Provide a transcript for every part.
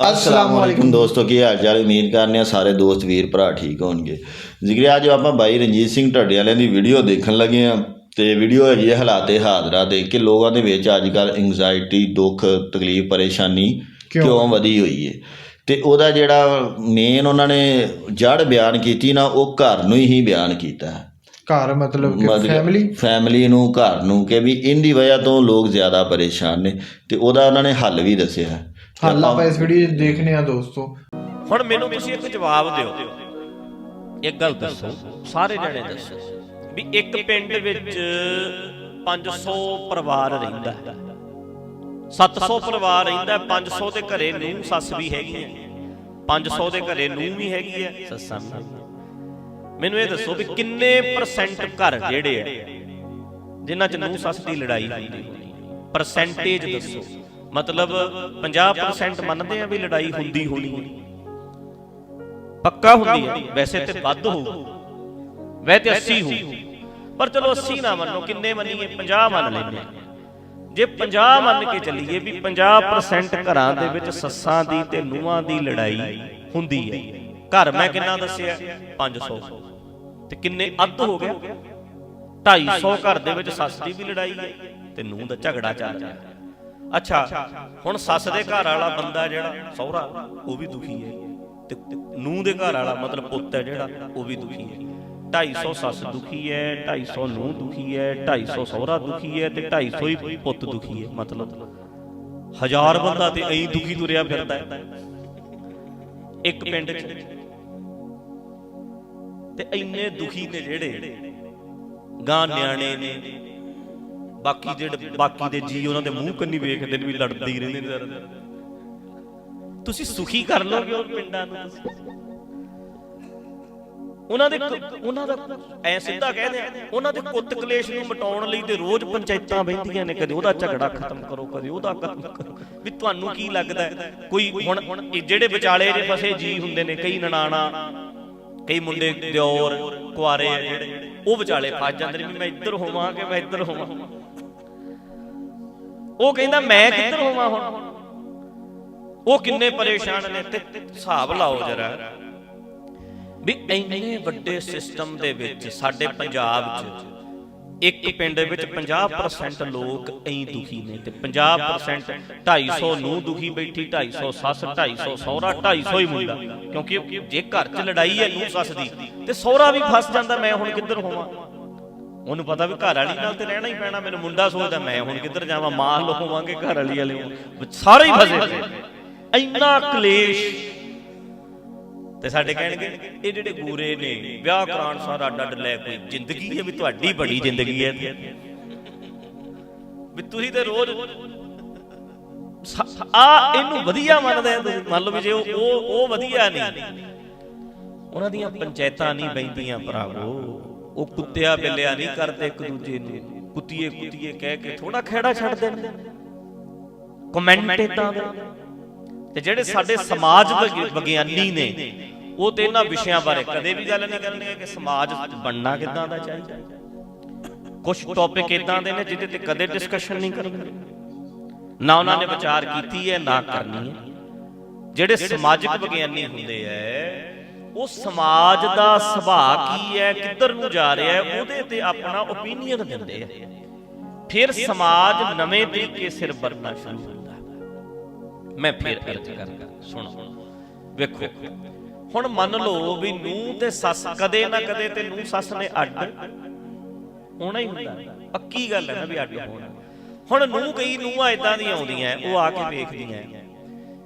ਅਸਲਾਮ ਵਾਲੇਕੁਮ ਦੋਸਤੋ ਕੀ ਹਾਲ ਚਾਲ? ਉਮੀਦ ਕਰਨੇ ਆ ਸਾਰੇ ਦੋਸਤ ਵੀਰ ਭਰਾ ਠੀਕ ਹੋਣਗੇ। ਜਿਗਰੇ ਅੱਜ ਆਪਾਂ ਬਾਈ ਰਣਜੀਤ ਸਿੰਘ ਢੱਡੇ ਵਾਲਿਆਂ ਦੀ ਵੀਡੀਓ ਦੇਖਣ ਲੱਗੇ ਆ ਤੇ ਵੀਡੀਓ ਹੈਗੀ ਹੈ ਹਾਲਾਤੇ ਹਾਜ਼ਰਾ ਦੇਖ ਕੇ ਲੋਕਾਂ ਦੇ ਵਿੱਚ ਅੱਜ ਕੱਲ ਐਂਗਜ਼ਾਇਟੀ ਦੁੱਖ ਤਕਲੀਫ ਪਰੇਸ਼ਾਨੀ ਕਿਉਂ? ਵਧੀ ਹੋਈ ਹੈ ਤੇ ਉਹਦਾ ਜਿਹੜਾ ਮੇਨ ਉਹਨਾਂ ਨੇ ਜੜ ਬਿਆਨ ਕੀਤੀ ਨਾ ਉਹ ਘਰ ਨੂੰ ਹੀ ਬਿਆਨ ਕੀਤਾ ਹੈ। ਘਰ ਮਤਲਬ ਕਿ ਫੈਮਿਲੀ ਫੈਮਿਲੀ ਨੂੰ ਘਰ ਨੂੰ ਕਿ ਵੀ ਇਹਦੀ ਵਜ੍ਹਾ ਤੋਂ ਲੋਕ ਜ਼ਿਆਦਾ ਪਰੇਸ਼ਾਨ ਨੇ ਤੇ ਉਹਦਾ ਉਹਨਾਂ ਨੇ ਹੱਲ ਵੀ ਦੱਸਿਆ ਹੈ। ਹਾਲ ਆਪਾਂ ਇਸ ਵੀਡੀਓ 'ਚ ਦੇਖਨੇ ਆ ਦੋਸਤੋ। ਹੁਣ ਮੈਨੂੰ ਤੁਸੀਂ ਇੱਕ ਜਵਾਬ ਦਿਓ। ਇੱਕ ਗੱਲ ਦੱਸੋ। ਸਾਰੇ ਜਣੇ ਦੱਸੋ ਵੀ ਇੱਕ ਪਿੰਡ ਵਿੱਚ 500 ਪਰਿਵਾਰ ਰਹਿੰਦਾ। ਹੈ 700 ਪਰਿਵਾਰ ਰਹਿੰਦਾ ਹੈ, 500 ਦੇ ਘਰੇ ਨੂੰਹ ਸੱਸ ਵੀ ਹੈਗੀ ਹੈ 500 ਦੇ ਘਰੇ ਨੂੰਹ ਵੀ ਹੈਗੀ ਹੈ ਸੱਸਾਂ ਵੀ ਮੈਨੂੰ ਇਹ ਦੱਸੋ ਵੀ ਕਿੰਨੇ ਪਰਸੈਂਟ ਘਰ ਜਿਹੜੇ ਆ? ਜਿਨ੍ਹਾਂ 'ਚ ਨੂੰਹ ਸੱਸ ਦੀ ਲੜਾਈ ਹੁੰਦੀ ਹੋਣੀ। ਪਰਸੈਂਟੇਜ ਦੱਸੋ। ਮਤਲਬ 50% ਮੰਨਦੇ ਆ ਵੀ ਲੜਾਈ ਹੁੰਦੀ ਹੋਣੀ ਹੈ। ਪੱਕਾ ਹੁੰਦੀ ਹੈ। ਵੈਸੇ ਤੇ ਵੱਧ ਹੋਊ। ਵੈ 80 ਹੋਊ। ਪਰ ਚਲੋ 80 ਨਾ ਮੰਨੋ, ਕਿੰਨੇ ਮੰਨੀਏ? 50 ਮੰਨ ਲੈਂਦੇ ਜੇ 50 ਮੰਨ ਕੇ ਚੱਲੀਏ ਵੀ 50% ਘਰਾਂ ਦੇ ਵਿੱਚ ਸੱਸਾਂ ਦੀ ਤੇ ਨੂੰਹਾਂ ਦੀ ਲੜਾਈ ਹੁੰਦੀ ਹੈ। ਘਰ ਮੈਂ ਕਿੰਨਾ ਦੱਸਿਆ? 500 ਤੇ ਕਿੰਨੇ ਅੱਧ ਹੋ ਗਿਆ 250 ਘਰ ਦੇ ਵਿੱਚ ਸੱਸ ਦੀ ਵੀ ਲੜਾਈ ਹੈ ਤੇ ਨੂੰਹ ਦਾ ਝਗੜਾ ਚੱਲ ਰਿਹਾ। ਅੱਛਾ, ਹੁਣ ਸੱਸ ਦੇ ਘਰ ਵਾਲਾ ਬੰਦਾ ਜਿਹੜਾ, ਸਹੁਰਾ, ਉਹ ਵੀ ਦੁਖੀ ਹੈ। ਤੇ ਨੂੰਹ ਦੇ ਘਰ ਵਾਲਾ, ਮਤਲਬ ਪੁੱਤ ਹੈ ਜਿਹੜਾ, ਉਹ ਵੀ ਦੁਖੀ ਹੈ। 250 ਸੱਸ ਦੁਖੀ ਹੈ 250 ਨੂੰਹ ਦੁਖੀ ਹੈ 250 ਸਹੁਰਾ ਦੁਖੀ ਹੈ ਤੇ 250 ਹੀ ਪੁੱਤ ਦੁਖੀ ਹੈ, ਮਤਲਬ ਹਜ਼ਾਰ ਬੰਦਾ ਤੇ ਐਂ ਦੁਖੀ ਤੁਰਿਆ ਫਿਰਦਾ ਹੈ। ਇੱਕ ਪਿੰਡ 'ਚ। ਤੇ ਇੰਨੇ ਦੁਖੀ ਨੇ ਜਿਹੜੇ, ਗਾਂ ਨਿਆਣੇ ਨੇ ਬਾਕੀ ਜਿਹੜੇ ਬਾਕੀ ਦੇ ਜੀ ਉਹਨਾਂ ਦੇ ਮੂੰਹ ਕੰਨੀ ਵੇਖਦੇ ਨੇ ਵੀ ਲੜਦੇ ਹੀ ਰਹਿੰਦੇ ਨੇ ਸਾਰਾ ਤੁਸੀਂ ਸੁਖੀ ਕਰ ਲੋਗੇ ਉਹ ਪਿੰਡਾਂ ਨੂੰ ਤੁਸੀਂ? ਉਹਨਾਂ ਦੇ ਉਹਨਾਂ ਦਾ ਐ ਸਿੱਧਾ ਕਹਿੰਦੇ ਆ, ਉਹਨਾਂ ਦੇ ਕੁੱਤ ਕਲੇਸ਼ ਨੂੰ ਮਟਾਉਣ ਲਈ ਤੇ ਰੋਜ਼ ਪੰਚਾਇਤਾਂ ਬੈਂਦੀਆਂ ਨੇ ਕਦੇ, ਉਹਦਾ ਝਗੜਾ ਖਤਮ ਕਰੋ, ਕਦੇ ਉਹਦਾ ਖਤਮ ਕਰੋ। ਵੀ ਤੁਹਾਨੂੰ ਕੀ ਲੱਗਦਾ ਕੋਈ ਹੁਣ ਜਿਹੜੇ ਵਿਚਾਲੇ ਜੇ ਫਸੇ ਜੀ ਹੁੰਦੇ ਨੇ, ਕਈ ਨਨਾਣਾ, ਕਈ ਮੁੰਡੇ ਦਿਓਰ, ਕੁਆਰੇ ਜਿਹੜੇ, ਉਹ ਵਿਚਾਲੇ ਫਸ ਜਾਂਦੇ ਨੇ ਵੀ ਮੈਂ ਇੱਧਰ ਹੋਵਾਂ ਕਿ ਮੈਂ ਇੱਧਰ ਹੋਵਾਂ? ਉਹ ਕਹਿੰਦਾ ਮੈਂ ਕਿੱਧਰ ਹੋਵਾਂ ਹੁਣ? ਉਹ ਕਿੰਨੇ ਪਰੇਸ਼ਾਨ ਨੇ ਤੇ ਹਿਸਾਬ ਲਾਓ ਜਰਾ। ਵੀ ਇੰਨੇ ਵੱਡੇ ਸਿਸਟਮ ਦੇ ਵਿੱਚ ਸਾਡੇ ਪੰਜਾਬ 'ਚ ਇੱਕ ਪਿੰਡ ਵਿੱਚ 50% ਲੋਕ ਐਂ ਦੁਖੀ ਨੇ ਤੇ 50% 250 ਨੂੰ ਦੁਖੀ ਬੈਠੀ 250 ਸੱਸ 250 ਸਹੁਰਾ 250 ਹੀ ਮੁੰਡਾ। ਕਿਉਂਕਿ ਜੇ ਘਰ 'ਚ ਲੜਾਈ ਹੈ ਨੂੰ ਸੱਸ ਦੀ। ਤੇ ਸਹੁਰਾ ਵੀ ਫਸ ਜਾਂਦਾ ਮੈਂ ਹੁਣ ਕਿੱਧਰ ਹੋਵਾਂ? ਉਹਨੂੰ ਪਤਾ ਵੀ ਘਰ ਵਾਲੀ ਨਾਲ ਤੇ ਰਹਿਣਾ ਹੀ ਪੈਣਾ, ਮੈਨੂੰ ਮੁੰਡਾ ਸੋਚਦਾ, ਮੈਂ ਹੁਣ ਕਿੱਧਰ ਜਾਵਾਂ, ਮਾਂ ਹੋਵਾਂਗੇ ਘਰ ਵਾਲੀ ਵਾਲੇ ਸਾਰੇ ਹੀ ਫਸੇ ਇੰਨਾ ਕਲੇਸ਼। ਤੇ ਸਾਡੇ ਕਹਿਣਗੇ, ਇਹ ਜਿਹੜੇ ਗੂਰੇ ਨੇ, ਵਿਆਹ ਕਰਾਉਣ ਸਾਰਾ ਡੱਡ ਲੈ ਕੋਈ ਜ਼ਿੰਦਗੀ ਹੈ ਵੀ ਤੁਹਾਡੀ ਬੜੀ ਜ਼ਿੰਦਗੀ ਹੈ। ਵੀ ਤੁਸੀਂ ਤੇ ਰੋਜ਼ ਆ ਇਹਨੂੰ ਵਧੀਆ ਮੰਨਦੇ ਆ ਤੁਸੀਂ। ਮੰਨ ਲਓ ਵੀ ਜੇ ਉਹ ਉਹ ਉਹ ਵਧੀਆ ਨਹੀਂ। ਉਹਨਾਂ ਦੀਆਂ ਪੰਚਾਇਤਾਂ ਨਹੀਂ ਬੈਂਦੀਆਂ ਭਰਾਵੋ। ਉਹ ਕੁੱਤਿਆ ਬਿੱਲਿਆ ਨਹੀਂ ਕਰਦੇ ਇੱਕ ਦੂਜੇ ਨੂੰ। ਕੁੱਤੀਏ ਕੁੱਤੀਏ ਕਹਿ ਕੇ ਥੋੜਾ ਖੇੜਾ ਛੱਡ ਦਿੰਦੇ ਕਮੈਂਟ ਇਦਾਂ ਦੇ। ਤੇ ਜਿਹੜੇ ਸਾਡੇ ਸਮਾਜ ਵਿਗਿਆਨੀ ਨੇ, ਉਹ ਤੇ ਇਹਨਾਂ ਵਿਸ਼ਿਆਂ ਬਾਰੇ ਕਦੇ ਵੀ ਗੱਲ ਨਹੀਂ ਕਰਨਗੇ ਕਿ ਸਮਾਜ ਬਣਨਾ ਕਿਦਾਂ ਦਾ ਚਾਹੀਦਾ। ਕੁਝ ਟੌਪਿਕ ਇਦਾਂ ਦੇ ਨੇ ਜਿਹਦੇ ਤੇ ਕਦੇ ਡਿਸਕਸ਼ਨ ਨਹੀਂ ਕਰਨਗੇ। ਨਾ ਉਹਨਾਂ ਨੇ ਵਿਚਾਰ ਕੀਤੀ ਹੈ, ਨਾ ਕਰਨੀ ਹੈ। ਜਿਹੜੇ ਸਮਾਜਿਕ ਵਿਗਿਆਨੀ ਹੁੰਦੇ ਐ ਉਹ ਸਮਾਜ ਦਾ ਸੁਭਾਅ ਕੀ ਹੈ, ਕਿੱਧਰ ਨੂੰ ਜਾ ਰਿਹਾ ਹੈ, ਉਹਦੇ ਤੇ ਆਪਣਾ ਓਪੀਨੀਅਨ ਦਿੰਦੇ ਆ। ਫਿਰ ਸਮਾਜ ਨਵੇਂ ਤਰੀਕੇ ਸਿਰ ਵਰਨਾ ਸ਼ੁਰੂ ਹੁੰਦਾ। ਮੈਂ ਫਿਰ ਅਰਜ਼ ਕਰਦਾ, ਸੁਣੋ। ਵੇਖੋ, ਹੁਣ ਮੰਨ ਲਓ ਵੀ ਨੂੰਹ ਤੇ ਸੱਸ ਕਦੇ ਨਾ ਕਦੇ ਤੇ ਨੂੰ ਸੱਸ ਨੇ ਅੱਡ। ਹੋਣਾ ਹੀ ਹੁੰਦਾ। ਪੱਕੀ ਗੱਲ ਹੈ ਨਾ ਵੀ ਅੱਡ ਹੋਣਾ। ਹੁਣ ਨੂੰ ਕਈ ਨੂੰਹਾਂ ਇਦਾਂ ਦੀਆਂ ਆਉਂਦੀਆਂ, ਉਹ ਆ ਕੇ ਵੇਖਦੀਆਂ।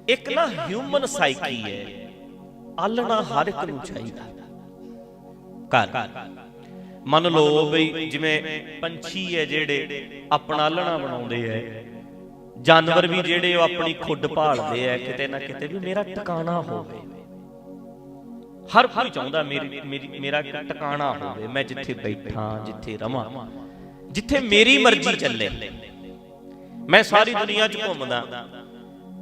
ਇੱਕ ਨਾ ਹਿਊਮਨ ਸਾਈਕੀ ਹੈ। ਆਲਣਾ ਹਰ ਇੱਕ ਨੂੰ ਚਾਹੀਦਾ। ਘਰ। ਮੰਨ ਲਓ ਬਈ ਜਿਵੇਂ ਪੰਛੀ ਹੈ ਜਿਹੜੇ ਆਪਣਾ ਆਲਣਾ ਬਣਾਉਂਦੇ ਐ ਜਾਨਵਰ ਵੀ ਜਿਹੜੇ ਉਹ ਆਪਣੀ ਖੁੱਡ ਭਾਲਦੇ ਐ ਕਿਤੇ ਨਾ ਕਿਤੇ ਵੀ ਮੇਰਾ ਟਿਕਾਣਾ ਹੋਵੇ। ਹਰ ਕੋਈ ਚਾਹੁੰਦਾ ਮੇਰੀ ਮੇਰੀ ਮੇਰਾ ਇੱਕ ਟਿਕਾਣਾ ਹੋਵੇ ਮੈਂ ਜਿੱਥੇ ਬੈਠਾਂ ਜਿੱਥੇ ਰਵਾਂ ਜਿੱਥੇ ਮੇਰੀ ਮਰਜ਼ੀ ਚੱਲੇ। ਮੈਂ ਸਾਰੀ ਦੁਨੀਆ 'ਚ ਘੁੰਮਦਾ।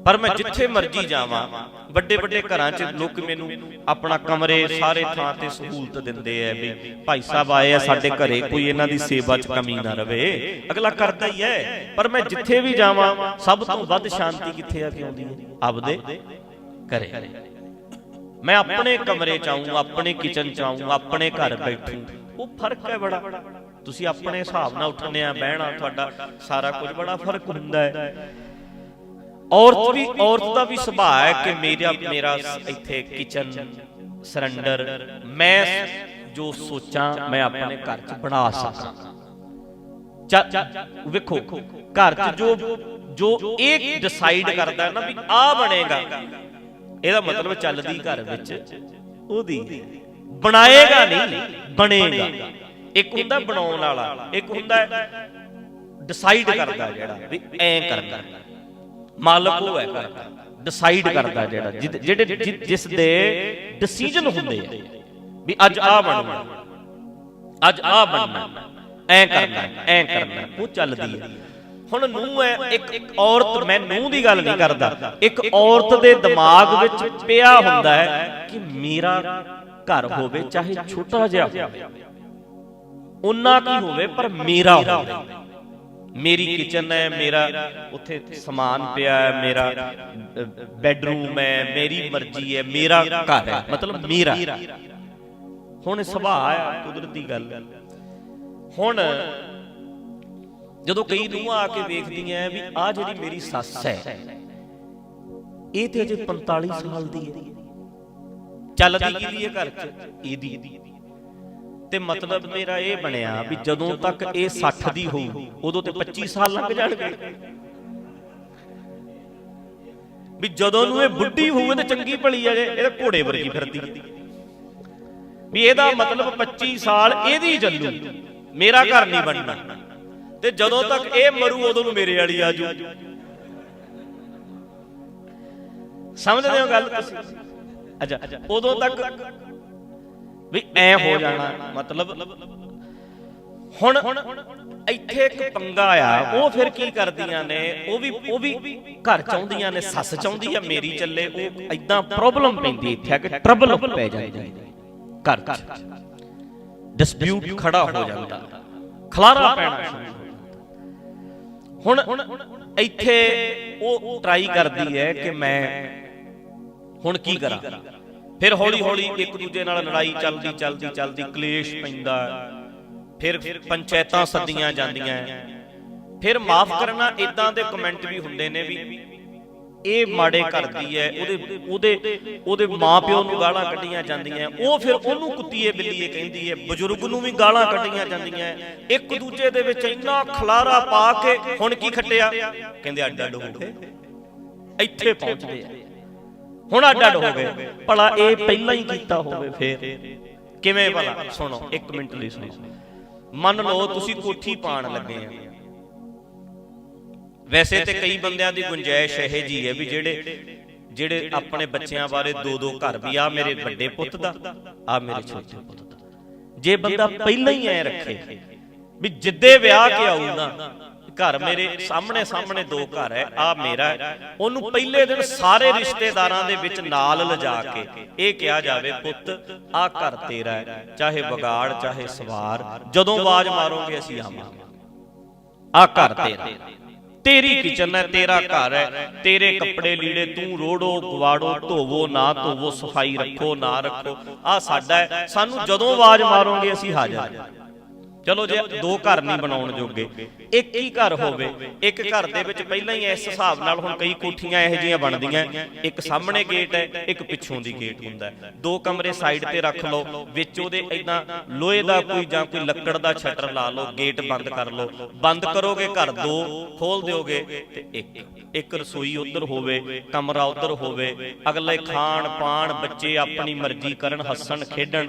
ਪਰ ਮੈਂ ਜਿੱਥੇ ਮਰਜ਼ੀ ਜਾਵਾਂ, ਵੱਡੇ ਵੱਡੇ ਘਰਾਂ 'ਚ ਲੋਕ ਮੈਨੂੰ ਆਪਣਾ ਕਮਰੇ ਸਾਰੇ ਥਾਂ ਤੇ ਸਹੂਲਤ ਦਿੰਦੇ ਐ ਵੀ ਭਾਈ ਸਾਹਿਬ ਆਏ ਆ, ਸਾਡੇ ਘਰੇ ਕੋਈ ਇਹਨਾਂ ਦੀ ਸੇਵਾ 'ਚ ਕਮੀ ਨਾ ਰਵੇ। ਅਗਲਾ ਕਰਦਾ ਹੀ ਐ, ਪਰ ਮੈਂ ਜਿੱਥੇ ਵੀ ਜਾਵਾਂ, ਸਭ ਤੋਂ ਵੱਧ ਸ਼ਾਂਤੀ ਕਿੱਥੇ ਆ ਕੇ ਆਉਂਦੀ ਹੈ ਆਪਦੇ ਕਰੇ ਮੈਂ ਆਪਣੇ ਕਮਰੇ ਚ ਆऊं ਆਪਣੇ ਕਿਚਨ ਚ ਆऊं ਆਪਣੇ ਘਰ ਬੈਠੂ। ਉਹ ਫ਼ਰਕ ਹੈ ਬੜਾ। ਤੁਸੀਂ ਆਪਣੇ ਹਿਸਾਬ ਨਾਲ ਉੱਠਣੇ ਆ, ਬਹਿਣਾ, ਤੁਹਾਡਾ ਸਾਰਾ ਕੁਝ ਬੜਾ ਫ਼ਰਕ ਹੁੰਦਾ ਹੈ ਔਰਤ ਵੀ ਔਰਤ ਦਾ ਵੀ ਸੁਭਾਅ ਹੈ ਕਿ ਮੇਰਾ ਮੇਰਾ ਇੱਥੇ ਕਿਚਨ ਸਰੈਂਡਰ ਮੈਂ ਜੋ ਸੋਚਾਂ ਮੈਂ ਆਪਣੇ ਘਰ 'ਚ ਬਣਾ ਸਕਾਂ ਵੇਖੋ ਘਰ 'ਚ ਜੋ ਜੋ ਇਹ ਡਿਸਾਈਡ ਕਰਦਾ ਨਾ ਵੀ ਆ ਬਣੇਗਾ। ਇਹਦਾ ਮਤਲਬ ਚੱਲਦੀ ਘਰ ਵਿੱਚ ਉਹਦੀ ਬਣਾਏਗਾ ਨਹੀਂ ਬਣੇਗਾ। ਇੱਕ ਹੁੰਦਾ ਬਣਾਉਣ ਵਾਲਾ ਇੱਕ ਹੁੰਦਾ ਡਿਸਾਈਡ ਕਰਦਾ ਜਿਹੜਾ ਵੀ ਐਂ ਕਰਨਾ ਮਾਲਕ ਉਹ ਹੈ ਘਰ। ਡਿਸਾਈਡ ਕਰਦਾ ਜਿਹੜਾ ਜਿਹੜੇ ਜਿਸ ਦੇ ਡਿਸੀਜਨ ਹੁੰਦੇ ਆ। ਵੀ ਅੱਜ ਆ ਬਣਨਾ। ਅੱਜ ਆ ਬਣਨਾ। ਐ ਕਰਨਾ ਐ ਕਰਨਾ। ਉਹ ਚੱਲਦੀ ਹੈ ਹੁਣ ਨੂੰ ਹੈ, ਇੱਕ ਔਰਤ, ਮੈਂ ਨੂੰ ਦੀ ਗੱਲ ਨਹੀਂ ਕਰਦਾ। ਇੱਕ ਔਰਤ ਦੇ ਦਿਮਾਗ ਵਿੱਚ ਪਿਆ ਹੁੰਦਾ ਹੈ ਕਿ ਮੇਰਾ ਘਰ ਹੋਵੇ, ਚਾਹੇ ਛੋਟਾ ਜਿਹਾ ਹੋਵੇ। ਉਨਾ ਕੀ ਹੋਵੇ, ਪਰ ਮੇਰਾ ਹੋਵੇ। ਮੇਰੀ ਕਿਚਨ ਹੈ, ਮੇਰਾ ਉੱਥੇ ਸਮਾਨ ਪਿਆ ਹੈ, ਮੇਰਾ ਬੈੱਡਰੂਮ ਹੈ, ਮੇਰੀ ਮਰਜ਼ੀ ਹੈ, ਮੇਰਾ ਘਰ ਹੈ, ਮਤਲਬ ਮੇਰਾ। ਹੁਣ ਸੁਭਾਅ ਆ, ਕੁਦਰਤੀ ਗੱਲ। ਹੁਣ ਜਦੋਂ ਕਈ ਨੂੰਹਾਂ ਆ ਕੇ ਵੇਖਦੀਆਂ ਵੀ ਆ ਜਿਹੜੀ ਮੇਰੀ ਸੱਸ ਹੈ, ਇਹ ਤੇ ਅਜੇ 45 ਸਾਲ ਦੀ ਹੈ। ਚੱਲਦੀ ਕੀ ਹੈ ਘਰ 'ਚ? ਇਹਦੀ। ਤੇ ਮਤਲਬ ਮੇਰਾ ਇਹ ਬਣਿਆ ਵੀ ਜਦੋਂ ਤੱਕ ਇਹ 60 ਦੀ ਹੋਊ ਉਦੋਂ ਤੇ 25 ਸਾਲ ਲੰਘ ਜਾਣਗੇ। ਵੀ ਜਦੋਂ ਨੂੰ ਇਹ ਬੁੱਢੀ ਹੋਵੇ ਤੇ ਚੰਗੀ ਭਲੀ ਆ ਜੇ ਇਹ ਘੋੜੇ ਵਰਗੀ ਫਿਰਦੀ ਵੀ ਇਹਦਾ ਮਤਲਬ 25 ਸਾਲ ਇਹਦੀ ਚੱਲੂ ਮੇਰਾ ਘਰ ਨਹੀਂ ਬਣਨਾ। ਤੇ ਜਦੋਂ ਤੱਕ ਇਹ ਮਰੂ ਉਦੋਂ ਨੂੰ ਮੇਰੇ ਵਾਲੀ ਆਜੂ। ਸਮਝਦੇ ਹੋ ਗੱਲ? ਤੁਸੀਂ ਅੱਛਾ ਉਦੋਂ ਤੱਕ ਵੀ ਐ ਹੋ ਜਾਣਾ। ਮਤਲਬ ਹੁਣ ਇੱਥੇ ਇੱਕ ਪੰਗਾ ਆ, ਉਹ ਫਿਰ ਕੀ ਕਰਦੀਆਂ ਨੇ? ਉਹ ਵੀ ਉਹ ਵੀ ਘਰ ਚਾਹੁੰਦੀਆਂ ਨੇ, ਸੱਸ ਚਾਹੁੰਦੀ ਆ ਮੇਰੀ ਚੱਲੇ, ਉਹ ਐਦਾਂ ਪ੍ਰੋਬਲਮ ਪੈਂਦੀ ਇੱਥੇ ਕਿ ਟਰਬਲ ਪੈ ਜਾਂਦੀ। ਘਰ 'ਚ ਡਿਸਪਿਊਟ ਖੜਾ ਹੋ ਜਾਂਦਾ। ਖਲਾਰਾ ਪੈਣਾ ਹੁਣ ਇੱਥੇ ਉਹ ਟਰਾਈ ਕਰਦੀ ਹੈ ਕਿ ਮੈਂ ਹੁਣ ਕੀ ਕਰਾਂ? ਫਿਰ ਹੌਲੀ ਹੌਲੀ ਇੱਕ ਦੂਜੇ ਨਾਲ ਲੜਾਈ ਚੱਲਦੀ ਚੱਲਦੀ ਚੱਲਦੀ, ਕਲੇਸ਼ ਪੈਂਦਾ। ਫਿਰ ਪੰਚਾਇਤਾਂ ਸੱਦੀਆਂ ਜਾਂਦੀਆਂ। ਫਿਰ ਮਾਫ ਕਰਨਾ ਇਦਾਂ ਦੇ ਕਮੈਂਟ ਵੀ ਹੁੰਦੇ ਨੇ ਵੀ ਇਹ ਮਾੜੇ ਕਰਦੀ ਹੈ, ਉਹਦੇ ਉਹਦੇ ਉਹਦੇ ਮਾਪਿਓ ਨੂੰ ਗਾਲਾਂ ਕੱਢੀਆਂ ਜਾਂਦੀਆਂ। ਉਹ ਫਿਰ ਉਹਨੂੰ ਕੁੱਤੀਏ ਬਿੱਲੀਏ ਕਹਿੰਦੀ ਹੈ, ਬਜ਼ੁਰਗ ਨੂੰ ਵੀ ਗਾਲਾਂ ਕੱਢੀਆਂ ਜਾਂਦੀਆਂ। ਇੱਕ ਦੂਜੇ ਦੇ ਵਿੱਚ ਇੰਨਾ ਖਲਾਰਾ ਪਾ ਕੇ ਹੁਣ ਕੀ ਖੱਟਿਆ? ਕਹਿੰਦੇ ਅੱਡ ਅੱਡ ਹੋ ਗਏ। ਇੱਥੇ ਪਹੁੰਚਦੇ ਆ। ਹੁਣ ਅੱਡ ਅੱਡ ਹੋ ਗਏ ਭਲਾ ਇਹ ਪਹਿਲਾਂ ਹੀ ਕੀਤਾ ਹੋਵੇ ਫੇਰ। ਕਿਵੇਂ ਭਲਾ? ਸੁਣੋ 1 ਮਿੰਟ ਲਈ ਸੁਣੋ। ਮੰਨ ਲਓ ਤੁਸੀਂ ਕੋਠੀ ਪਾਣ ਲੱਗੇ ਆ। ਵੈਸੇ ਤੇ ਕਈ ਬੰਦਿਆਂ ਦੀ ਗੁੰਜਾਇਸ਼ ਇਹ ਜੀ ਹੈ ਵੀ ਜਿਹੜੇ ਜਿਹੜੇ ਆਪਣੇ ਬੱਚਿਆਂ ਬਾਰੇ ਦੋ ਦੋ ਘਰ ਵੀ ਆ ਮੇਰੇ ਵੱਡੇ ਪੁੱਤ ਦਾ ਆ ਮੇਰੇ ਛੋਟੇ ਪੁੱਤ ਦਾ। ਜੇ ਬੰਦਾ ਪਹਿਲਾਂ ਹੀ ਐ ਰੱਖੇ ਵੀ ਜਿੱਦੇ ਵਿਆਹ ਕੇ ਨਾ ਘਰ ਮੇਰੇ ਸਾਹਮਣੇ ਸਾਹਮਣੇ ਦੋ ਘਰ ਹੈ ਆ ਮੇਰਾ ਹੈ। ਉਹਨੂੰ ਪਹਿਲੇ ਦਿਨ ਸਾਰੇ ਰਿਸ਼ਤੇਦਾਰਾਂ ਦੇ ਵਿੱਚ ਨਾਲ ਲਿਜਾ ਕੇ ਇਹ ਕਿਹਾ ਜਾਵੇ ਪੁੱਤ ਆ ਘਰ ਤੇਰਾ ਹੈ। ਚਾਹੇ ਵਿਗਾੜ ਚਾਹੇ ਸਵਾਰ ਜਦੋਂ ਆਵਾਜ਼ ਮਾਰੋਗੇ ਅਸੀਂ ਆਵਾਂਗੇ। ਆ ਘਰ ਤੇਰਾ ਤੇਰੀ ਕਿਚਨ ਹੈ ਤੇਰਾ ਘਰ ਹੈ। ਤੇਰੇ ਕੱਪੜੇ ਲੀੜੇ ਤੂੰ ਰੋੜੋ ਗਵਾੜੋ ਧੋਵੋ ਨਾ ਧੋਵੋ ਸਫ਼ਾਈ ਰੱਖੋ ਨਾ ਰੱਖੋ ਆ ਸਾਡਾ ਹੈ। ਸਾਨੂੰ ਜਦੋਂ ਆਵਾਜ਼ ਮਾਰੋਗੇ ਅਸੀਂ ਹਾਜ਼ਰ ਹਾਂ। ਚਲੋ ਜੇ ਦੋ ਘਰ ਨਹੀਂ ਬਣਾਉਣ ਜੋਗੇ, ਇੱਕ ਹੀ ਘਰ ਹੋਵੇ, ਇੱਕ ਘਰ ਦੇ ਵਿੱਚ ਪਹਿਲਾਂ ਹੀ ਇਸ ਹਿਸਾਬ ਨਾਲ ਹੁਣ ਕਈ ਕੋਠੀਆਂ ਇਹੋ ਜੀਆਂ ਬਣਦੀਆਂ, ਇੱਕ ਸਾਹਮਣੇ ਗੇਟ ਹੈ, ਇੱਕ ਪਿੱਛੋਂ ਦੀ ਗੇਟ ਹੁੰਦਾ ਦੋ ਕਮਰੇ ਸਾਈਡ ਤੇ ਰੱਖ ਲਓ, ਵਿੱਚ ਉਹਦੇ ਇਦਾਂ ਲੋਹੇ ਦਾ ਕੋਈ ਜਾਂ ਕੋਈ ਲੱਕੜ ਦਾ ਸ਼ਟਰ ਲਾ ਲਓ ਗੇਟ ਬੰਦ ਕਰ ਲਓ, ਬੰਦ ਕਰੋਗੇ ਘਰ ਦੋ, ਖੋਲ ਦਿਓਗੇ ਤੇ ਇੱਕ। ਇੱਕ ਰਸੋਈ ਉਧਰ ਹੋਵੇ, ਕਮਰਾ ਉਧਰ ਹੋਵੇ, ਅਗਲੇ ਖਾਣ ਪਾਣ ਬੱਚੇ ਆਪਣੀ ਮਰਜ਼ੀ ਕਰਨ, ਹੱਸਣ, ਖੇਡਣ